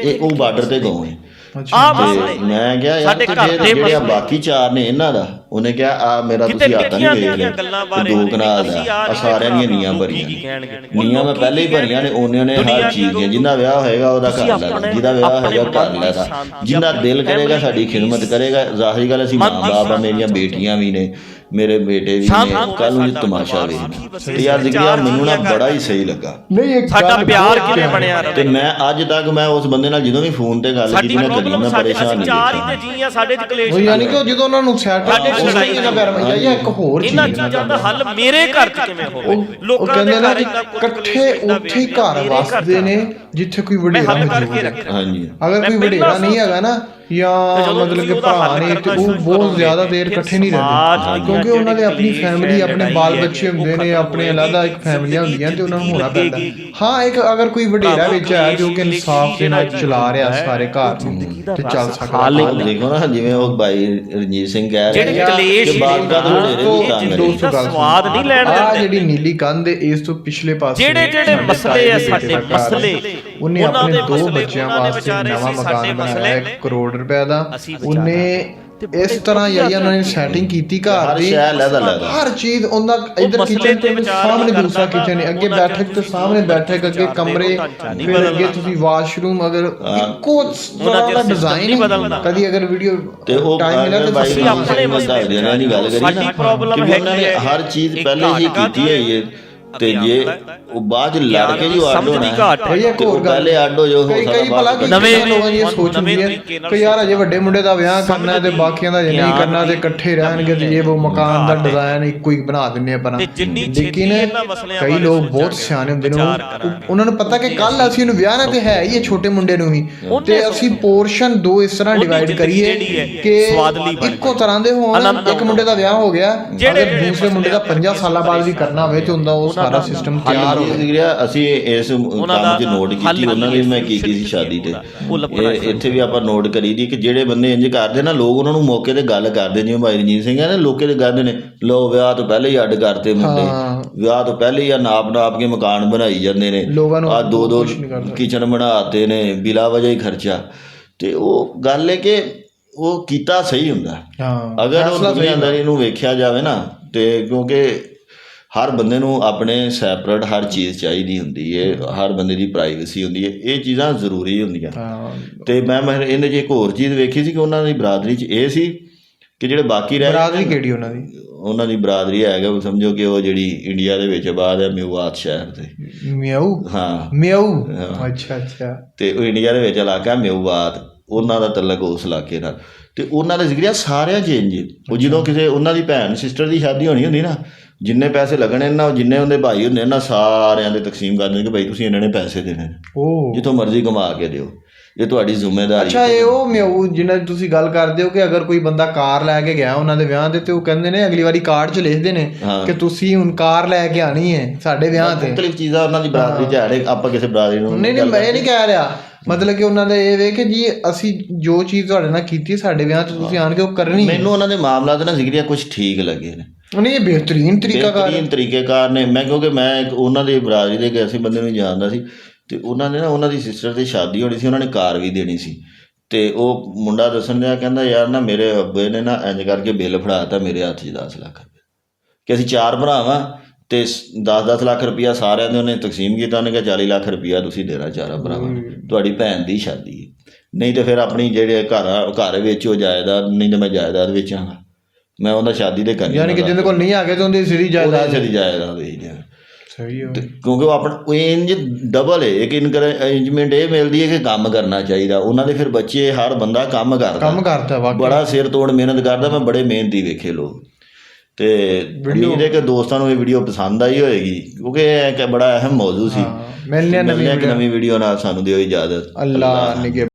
ਇਹ ਉਹ ਬਾਰਡਰ ਤੇ ਗਏ ਅੱਛਾ। ਆ ਤੇ ਮਸਲੇ ਮੈਂ ਕਿਹਾ ਯਾਰ ਸਾਡੇ ਘਰ ਦੇ ਜਿਹੜੇ ਆ ਮਸਲੇ। ਬਾਕੀ ਚਾਰ ਨੇ ਇਹਨਾਂ ਦਾ ਉਹਨੇ ਕਿਹਾ ਆ ਮੇਰਾ ਕਿਤੇ ਤੁਸੀਂ ਹੱਥ ਨਹੀਂ ਵੇਖ ਦੀਆਂ ਲਿਆ ਗੱਲਾਂ ਤੇ ਬਾਰੇ ਦੋ ਕਨਾਲ ਦਾ ਅਸੀਂ ਆ ਆ ਨਹੀਂ ਸਾਰਿਆਂ ਦੀਆਂ ਨੀਆਂ ਭਰੀਆਂ। ਕੀ ਨੇ। ਕਹਿਣਗੇ। ਨੀਆਂ ਮੈਂ ਪਹਿਲੇ ਹੀ ਭਰੀਆਂ ਨੇ ਉਹਨਿਆਂ ਨੇ ਦੁਨੀਆ ਹਰ ਚੀਜ਼ ਦੀਆਂ ਜਿੰਦਾ ਵਿਆਹ ਹੋਏਗਾ ਉਹਦਾ ਤੁਸੀਂ ਘਰ ਆਪਣੇ- ਜਿਹਦਾ ਵਿਆਹ ਆਪਣੇ ਹੋਏਗਾ ਘਰ ਮਨ ਦੀ ਲੈਦਾ ਸ਼ਾਂਤੀ, ਜਿੰਨਾ ਦਿਲ ਆਪਣੀ ਕਰੇਗਾ ਸਾਡੀ ਖਿਦਮਤ ਕਰੇਗਾ। ਜ਼ਾਹਿਰ ਗੱਲ ਅਸੀਂ ਮਾਂ ਮਨ ਦੀ ਬਾਪ ਆ ਸ਼ਾਂਤੀ ਮੇਰੀਆਂ ਬੇਟੀਆਂ ਵੀ ਨੇ। ਮੇਰੇ ਬੇਟੇ ਵੀ ਨੇ ਕੱਲ ਨੂੰ ਤਮਾਸ਼ਾ ਵੇਖਣਾ। ਤੇ ਯਾਰ ਜ਼ਿਕਰਿਆ ਚਾਰ ਮੈਨੂੰ ਨਾ ਬੜਾ ਹੀ ਸਹੀ ਲੱਗਾ। ਨਹੀਂ ਇੱਕ ਸਾਡਾ ਪਿਆਰ ਕਿਵੇਂ। ਬਣਿਆ ਤੇ ਰਹੇ ਮੈਂ ਅੱਜ ਤੱਕ ਮੈਂ ਉਸ ਬੰਦੇ ਨਾਲ ਜਦੋਂ ਵੀ ਫੋਨ ਤੇ ਗੱਲ ਕੀਤੀ ਮੈਂ ਕਦੀ ਮੈਂ ਸਾਡੇ ਪਰੇਸ਼ਾਨ ਨਹੀਂ ਚਾਰ ਹੀ ਤੇ ਜੀ ਆ ਸਾਡੇ ਚ ਕਲੇਸ਼ ਯਾਨੀ ਕਿ ਜਦੋਂ ਉਹਨਾਂ ਨੂੰ ਸੈਟ ਸਾਡੇ ਉਸ ਲੜਾਈ ਚੀਜ਼ ਦਾ ਪਿਆਰ ਮਿਲ ਜਾਏ ਇੱਕ ਹੋਰ ਚੀਜ਼ ਇਹਨਾਂ ਚੀਜ਼ਾਂ ਦਾ ਹੱਲ ਮੇਰੇ ਘਰ ਚ ਕਿਵੇਂ ਹੋਵੇ? ਲੋਕਾਂ ਦੇ ਕਹਿੰਦੇ ਨਾ ਘਰ ਕਿ ਇੰਨਾ ਕੁਝ ਇਕੱਠੇ ਉੱਥੇ ਹੀ ਘਰ ਵਸਦੇ ਨੇ ਜਿੱਥੇ ਕੋਈ ਵਡੇਰਾ ਹਾਂਜੀ। ਅਗਰ ਕੋਈ ਵਡੇਰਾ ਨਹੀਂ ਹੈਗਾ ਨਾ ਤੇ ਜਾਂ ਮਤਲਬ ਕਿ ਭਰਾ ਤੇ ਕਰਨਾ ਉਹ ਬਹੁਤ ਜ਼ਿਆਦਾ ਦੇਰ ਇਕੱਠੇ ਨਹੀਂ ਰਹਿੰਦੇ। ਕਿਉਂਕਿ ਉਹਨਾਂ ਦੇ ਆਪਣੀ ਫੈਮਿਲੀ ਆਪਣੇ ਬਾਲ ਬੱਚੇ ਹੁੰਦੇ ਨੇ ਆਪਣੇ ਅਲੱਗਾ ਇੱਕ ਫੈਮਲੀਆਂ ਹੁੰਦੀਆਂ ਤੇ ਉਹਨਾਂ ਨੂੰ ਹੋਣਾ ਪੈਂਦਾ। ਹਾਂ ਇੱਕ ਅਗਰ ਕੋਈ ਵਡੇਰਾ ਵਿੱਚ ਹੈ ਜੋ ਕਿ ਇਨਸਾਫ ਦੇ ਨਾਲ ਚਲਾ ਰਿਹਾ ਸਾਰੇ ਘਰ ਦਾ ਨੂੰ ਤੇ ਚੱਲ ਸਕਦਾ। ਹਾਲ ਹੀ ਦੇਖੋ ਨਾ ਜਿਵੇਂ ਉਹ ਭਾਈ ਰਣਜੀਤ ਸਿੰਘ ਕਹਿ ਰਹੇ ਜਿਹੜੇ ਆ ਕਲੇਸ਼ ਕਿ ਬਾਲਕਾਂ ਤੋਂ ਵਡੇਰੇ ਨੇ ਗੱਲ ਸਵਾਦ ਨਹੀਂ ਲੈਣ ਆ ਦਿੰਦੇ। ਜਿਹੜੀ ਨੀਲੀ ਕੰਧ ਇਸ ਤੋਂ ਪਿਛਲੇ ਪਾਸੇ ਜਿਹੜੇ ਜਿਹੜੇ ਮਸਲੇ ਆ ਦੇ ਸਾਡੇ ਦਾ। ਮਸਲੇ, ਉਹਨੇ ਉਹਨਾਂ ਆਪਣੇ ਦੇ ਬੱਚਿਆਂ ਉਹਨਾਂ ਵਾਸਤੇ ਨਵਾਂ ਮਕਾਨ ਮਸਲੇ ਬਣਾਇਆ ਨੇ। 1 ਕਰੋੜ ਰੁਪਏ ਦਾ ਉਹਨੇ ਇਸ ਤਰ੍ਹਾਂ ਯਾਰ ਉਹਨਾਂ ਨੇ ਸੈਟਿੰਗ ਕੀਤੀ ਘਰ ਦੀ ਹਰ ਚੀਜ਼ ਉਹਦਾ ਇੱਧਰ ਕਿਚਨ ਤੇ ਸਾਹਮਣੇ ਦੂਸਰਾ ਕਿਚਨ ਹੈ ਅੱਗੇ ਬੈਠਕ ਤੇ ਸਾਹਮਣੇ ਬੈਠਕ ਅੱਗੇ ਕਮਰੇ ਫਿਰ ਅੱਗੇ। ਤੁਸੀਂ ਵਾਸ਼ਰੂਮ ਅਗਰ ਇੱਕੋ ਉਹਨਾਂ ਤਰ੍ਹਾਂ ਦਾ ਡਿਜ਼ਾਈਨ। ਕਦੀ ਅਗਰ ਵੀਡੀਓ ਤੇ ਉਹ ਟਾਈਮ ਮਿਲਿਆ ਤੇ ਤੁਸੀਂ ਆਪਣੇ ਮਸਲੇ ਦੀ ਗੱਲ ਕਰੀ ਸਾਡੀ ਨਾ problem ਕਿ ਉਹਨਾਂ ਨੇ ਹੈ ਹਰ ਚੀਜ਼ ਪਹਿਲੇ ਹੀ ਕੀਤੀ ਹੈ ਤੇ ਜੇ ਉਹ ਬਾਅਦ ਲੜ ਕੇ ਜੋ ਅੱਡ ਸਮਝ ਦੀ ਹੋਣਾ ਘਾਟ ਹੈ। ਭਈ ਇੱਕ ਤੇ ਉਹ ਹੋਰ ਗੱਲ। ਪਹਿਲੇ ਅੱਡ ਹੋ ਜੋ ਹੋ ਕਈ ਭਲਾ ਕੀ ਨਵੇਂ- ਨਵੇਂ ਲੋਕਾਂ ਦੀ ਇਹ ਸੋਚ ਨਵੇਂ ਹੁੰਦੀ ਹੈ ਨਾਲ ਕਿ ਯਾਰ ਅਜੇ ਵੱਡੇ ਮੁੰਡੇ ਦਾ ਵਿਆਹ ਕਰਨਾ ਹੈ ਤੇ ਬਾਕੀਆਂ ਦਾ ਜੇ ਨਹੀਂ ਗਿਆਨ ਕਰਨਾ ਤੇ ਦੀ ਇਕੱਠੇ ਰਹਿਣਗੇ ਤੇ ਇਹ ਉਹ ਮਕਾਨ ਦਾ ਡਿਜ਼ਾਈਨ ਇੱਕੋ ਹੀ ਬਣਾ ਦਿੰਨੇ ਆ ਪਰ। ਤੇ ਜਿੰਨੀ ਛੇਤੀ ਇਹਨਾਂ ਮਸਲਿਆਂ ਕਈ ਬਾਰੇ ਲੋਕ ਬਹੁਤ ਸੋਚਾਂਗੇ, ਸਿਆਣੇ ਹੁੰਦੇ ਨੇ ਵਿਚਾਰ ਉਹ- ਕਰਾਂਗੇ। ਉਹਨਾਂ ਨੂੰ ਪਤਾ ਕਿ ਕੱਲ ਅਸੀਂ ਇਹਨੂੰ ਵਿਆਹ ਨਾ ਤੇ ਹੈ ਹੀ ਇਹ ਛੋਟੇ ਮੁੰਡੇ ਨੂੰ ਵੀ। ਤੇ ਅਸੀਂ ਪੋਰਸ਼ਨ ਦੋ ਇਸ ਤਰ੍ਹਾਂ ਉਹਦੀ ਡਿਵਾਈਡ ਜ਼ਿੰਦਗੀ ਕਰੀਏ ਜਿਹੜੀ ਹੈ, ਕਿ ਸਵਾਦਲੀ ਬਣ ਇੱਕੋ ਤਰ੍ਹਾਂ ਦੇ ਹੋਣ ਆਨੰਦ ਇੱਕ ਮੁੰਡੇ ਦਾ ਵਿਆਹ ਹੋ ਗਿਆ ਜਿਹੜੇ- ਅਗਰ ਜਿਹੜੇ ਦੂਸਰੇ ਮੁੰਡੇ ਦਾ ਮਸਲੇ 50 ਸਾਲਾਂ ਬਾਅਦ ਵੀ ਕਰਨਾ ਹੋਵੇ ਤੇ ਹੁੰਦਾ ਉਹ ਸਾਰਾ ਸਿਸਟਮ ਤਿਆਰ ਹੋ ਜਿਗਰਿਆ ਅਸੀਂ ਇਸ ਕੰਮ ਦਾ 'ਚ ਨੋਟ ਕੀਤੀ ਉਹਨਾਂ ਦੀ ਮੈਂ ਕੀ ਕੀਤੀ ਸੀ ਸ਼ਾਦੀ ਤੇ। ਇਹ ਇੱਥੇ ਵੀ ਆਪਾਂ ਨੋਟ ਕਰੀ ਦੀ ਕਿ ਜਿਹੜੇ ਬੰਦੇ ਇੰਜ ਕਰਦੇ ਨਾ ਲੋਕ ਉਹਨਾਂ ਨੂੰ ਮੌਕੇ ਤੇ ਗੱਲ ਕਰਦੇ। ਜਿਵੇਂ ਭਾਈ ਰਣਜੀਤ ਸਿੰਘ ਆ ਨਾ ਲੋਕੇ ਤੇ ਕਹਿੰਦੇ ਨੇ ਲੋ ਵਿਆਹ ਤੋਂ ਪਹਿਲੇ ਹੀ ਅੱਡ ਕਰਤੇ ਮੁੰਡੇ। ਹਾਂ। ਵਿਆਹ ਤੋਂ ਪਹਿਲੇ ਹੀ ਆ ਨਾਪ ਨਾਪ ਕੇ ਮਕਾਨ ਬਣਾਈ ਜਾਂਦੇ ਨੇ। ਲੋਕਾਂ ਨੂੰ ਆ ਦੋ ਦੋ ਕਰਦਾ। ਕਿਚਨ ਬਣਾਤੇ ਨੇ ਬਿਲਾ ਵਜ੍ਹਾ ਹੀ ਖਰਚਾ। ਤੇ ਉਹ ਗੱਲ ਹੈ ਕਿ ਉਹ ਕੀਤਾ ਸਹੀ ਹੁੰਦਾ। ਹਾਂ। ਅਗਰ ਉਹ ਦੁਨੀਆਦਾਰੀ ਨੂੰ ਵੇਖਿਆ ਜਾਵੇ ਨਾ ਤੇ ਕਿਉਂਕਿ ਹਰ ਬੰਦੇ ਨੂੰ ਆਪਣੇ ਸੈਪਰੇਟ ਹਰ ਚੀਜ਼ ਚਾਹੀਦੀ ਹੁੰਦੀ ਹੈ ਹਰ ਬੰਦੇ ਦੀ ਪ੍ਰਾਈਵੇਸੀ ਹੁੰਦੀ ਹੈ ਇਹ ਚੀਜ਼ਾਂ ਜ਼ਰੂਰੀ ਹੁੰਦੀਆਂ। ਤੇ ਮੈਂ ਮੈਂ ਇਹਦੇ 'ਚ ਇੱਕ ਹੋਰ ਚੀਜ਼ ਵੇਖੀ ਸੀ ਕਿ ਉਹਨਾਂ ਦੀ ਬਰਾਦਰੀ 'ਚ ਇਹ ਸੀ ਕਿ ਜਿਹੜੇ ਬਾਕੀ ਰਹਿ ਬਰਾਦਰੀ ਕਿਹੜੀ ਉਹਨਾਂ ਦੀ? ਉਹਨਾਂ ਦੀ ਬਰਾਦਰੀ ਹੈਗਾ ਉਹ ਸਮਝੋ ਕਿ ਉਹ ਜਿਹੜੀ ਇੰਡੀਆ ਦੇ ਵਿੱਚ ਬਾਅਦ ਹੈ ਮਿਵਾਤ ਸ਼ਹਿਰ ਦੇ। ਮਿਆਊ ਹਾਂ। ਮਿਆਊ ਹਾਂ। ਅੱਛਾ ਅੱਛਾ। ਤੇ ਉਹ ਇੰਡੀਆ ਦੇ ਵਿੱਚ ਇਲਾਕਾ ਮਿਊਵਾਤ ਉਹਨਾਂ ਦਾ ਤਲਕ ਉਸ ਇਲਾਕੇ ਨਾਲ। ਤੇ ਉਹਨਾਂ ਦਾ ਜ਼ਿਕਰ ਸਾਰਿਆਂ ਚੇਂਜ ਉਹ ਜਦੋਂ ਕਿਸੇ ਉਹਨਾਂ ਦੀ ਭੈਣ ਸਿਸਟਰ ਦੀ ਸ਼ਾਦੀ ਹੋਣੀ ਹੁੰਦੀ ਨਾ ਜਿੰਨੇ ਪੈਸੇ ਲੱਗਣੇ ਨਾ ਜਿੰਨੇ ਉਹਦੇ ਭਾਈ ਹੁੰਦੇ ਨਾ ਸਾਰਿਆਂ ਦੇ ਤਕਸੀਮ ਕਰ ਦਿੰਦੇ ਕਿ ਭਾਈ ਤੁਸੀਂ ਇਹਨਾਂ ਨੇ ਪੈਸੇ ਦੇਣੇ ਨੇ। ਉਹ ਜਿੱਥੋਂ ਮਰਜ਼ੀ ਕਮਾ ਕੇ ਦਿਓ। ਇਹ ਤੁਹਾਡੀ ਜ਼ਿੰਮੇਵਾਰੀ ਅੱਛਾ ਇਹ ਉਹ ਮਿਓ ਜਿਨ੍ਹਾਂ ਦੀ ਤੁਸੀਂ ਗੱਲ ਕਰਦੇ ਹੋ ਕਿ ਅਗਰ ਕੋਈ ਬੰਦਾ ਕਾਰ ਲੈ ਕੇ ਗਿਆ ਉਹਨਾਂ ਦੇ ਵਿਆਹ ਤੇ ਤੇ ਉਹ ਕਹਿੰਦੇ ਨੇ ਅਗਲੀ ਵਾਰੀ ਕਾਰਡ 'ਚ ਲਿਖਦੇ ਨੇ। ਕਿ ਤੁਸੀਂ ਹੁਣ ਕਾਰ ਲੈ ਕੇ ਆਣੀ ਹੈ ਸਾਡੇ ਵਿਆਹ ਤੇ। ਮੁxtਲਿਫ ਚੀਜ਼ਾਂ ਉਹਨਾਂ ਦੀ ਬਰਾਦਰੀ ਚ ਆ ਰਹੇ ਆਪਾਂ ਕਿਸੇ ਬਰਾਦਰੀ ਨੂੰ ਨਹੀਂ ਨਹੀਂ ਮੈਂ ਨਹੀਂ ਕਹਿ ਰਿਹਾ। ਮਤਲਬ ਕਿ ਉਹਨਾਂ ਦਾ ਇਹ ਵੇ ਕਿ ਜੀ ਅਸੀਂ ਜੋ ਚੀਜ਼ ਤੁਹਾਡੇ ਨਾਲ ਕੀਤੀ ਸਾਡੇ ਵਿਆਹ ਤੇ ਤੁਸੀਂ ਆਣ ਕੇ ਉਹ ਕਰਨੀ ਮੈਨੂੰ ਉਹਨਾਂ ਦੇ ਮਾਮਲਾਤ ਨਾਲ ਜ਼ਿਕਰੀਆ ਕੁਝ ਠੀਕ ਲੱਗੇ ਨੇ। ਨਹੀਂ ਇਹ ਬਿਹਤਰੀਨ ਤਰੀਕਾ ਕਰ ਬੇਹਤਰੀਨ ਤਰੀਕੇਕਾਰ ਨੇ। ਮੈਂ ਕਿਉਂਕਿ ਮੈਂ ਇੱਕ ਉਹਨਾਂ ਦੇ ਬਰਾਦਰੀ ਦੇ ਇੱਕ ਐਸੇ ਬੰਦੇ ਨੂੰ ਜਾਣਦਾ ਸੀ। ਤੇ ਉਹਨਾਂ ਨੇ ਨਾ ਉਹਨਾਂ ਦੀ ਸਿਸਟਰ ਦੀ ਸ਼ਾਦੀ ਹੋਣੀ ਸੀ ਉਹਨਾਂ ਨੇ ਕਾਰ ਵੀ ਦੇਣੀ ਸੀ। ਤੇ ਉਹ ਮੁੰਡਾ ਦੱਸਣ ਦਿਆ ਕਹਿੰਦਾ ਯਾਰ ਨਾ ਮੇਰੇ ਅੱਬੇ ਨੇ ਨਾ ਇੰਜ ਕਰਕੇ ਬਿੱਲ ਫੜਾਤਾ ਮੇਰੇ ਹੱਥ 'ਚ 10 ਲੱਖ ਰੁਪਏ ਕਿ ਅਸੀਂ ਚਾਰ ਭਰਾ ਵਾਂ ਤੇ 10-10 ਲੱਖ ਰੁਪਇਆ ਸਾਰਿਆਂ ਦੇ ਉਹਨੇ ਤਕਸੀਮ ਕੀਤਾ। ਉਹਨੇ ਕਿਹਾ 40 ਲੱਖ ਰੁਪਇਆ ਤੁਸੀਂ ਦੇਣਾ ਚਾਰਾਂ ਭਰਾਵਾਂ ਨੂੰ। ਤੁਹਾਡੀ ਭੈਣ ਦੀ ਸ਼ਾਦੀ ਹੈ। ਨਹੀਂ ਤੇ ਫਿਰ ਆਪਣੀ ਜਿਹੜੇ ਘਰ ਘਰ ਵਿੱਚ ਉਹ ਜਾਇਦਾਦ ਨਹੀਂ ਤੇ ਮੈਂ ਜਾਇਦਾਦ ਵੇਚਾਂਗਾ ਮੈਂ ਉਹਦਾ ਸ਼ਾਦੀ ਦੇ ਕਰਨੀ ਯਾਨੀ ਕਿ ਜਿਹਦੇ ਕੋਲ ਨਹੀਂ ਆ ਗਏ ਤਾਂ ਉਹਦੀ ਸਿਰੀ ਉਹਦਾ ਜਾਇਦਾਦ ਚਲੀ ਜਾਇਦਾਦ ਵੇਚ ਦਿਆਂਗਾ ਸਹੀ ਹੋ ਕਿਉਂਕਿ ਉਹ ਆਪਣਾ ਉਹ ਇੰਜ ਡਬਲ ਹੈ ਇੱਕ ਇਨਕਰੇਜਮੈਂਟ ਇਹ ਮਿਲਦੀ ਹੈ ਕਿ ਕੰਮ ਕਰਨਾ ਚਾਹੀਦਾ। ਉਹਨਾਂ ਦੇ ਫਿਰ ਬੱਚੇ ਹਰ ਬੰਦਾ ਕੰਮ ਕਰਦਾ। ਕੰਮ ਕਰਦਾ ਵਾਕਈ। ਬੜਾ ਸਿਰ ਤੋੜ ਮਿਹਨਤ ਕਰਦਾ। ਮੈਂ ਬੜੇ ਮਿਹਨਤੀ ਵੇਖੇ ਲੋਕ। ਤੇ ਉਮੀਦ ਹੈ ਕਿ ਦੋਸਤਾਂ ਨੂੰ ਇਹ ਵੀਡੀਓ ਪਸੰਦ ਆਈ ਹੋਏਗੀ। ਕਿਉਂਕਿ ਇਹ ਇੱਕ ਬੜਾ ਅਹਿਮ ਮੌਜੂ ਸੀ। ਮਿਲਨੇ ਨਵੀਂ ਵੀਡੀਓ ਨਾਲ ਸਾਨੂੰ ਦਿਓ ਇਜਾਜ਼ਤ। ਅੱਲਾ ਨਿਗੇ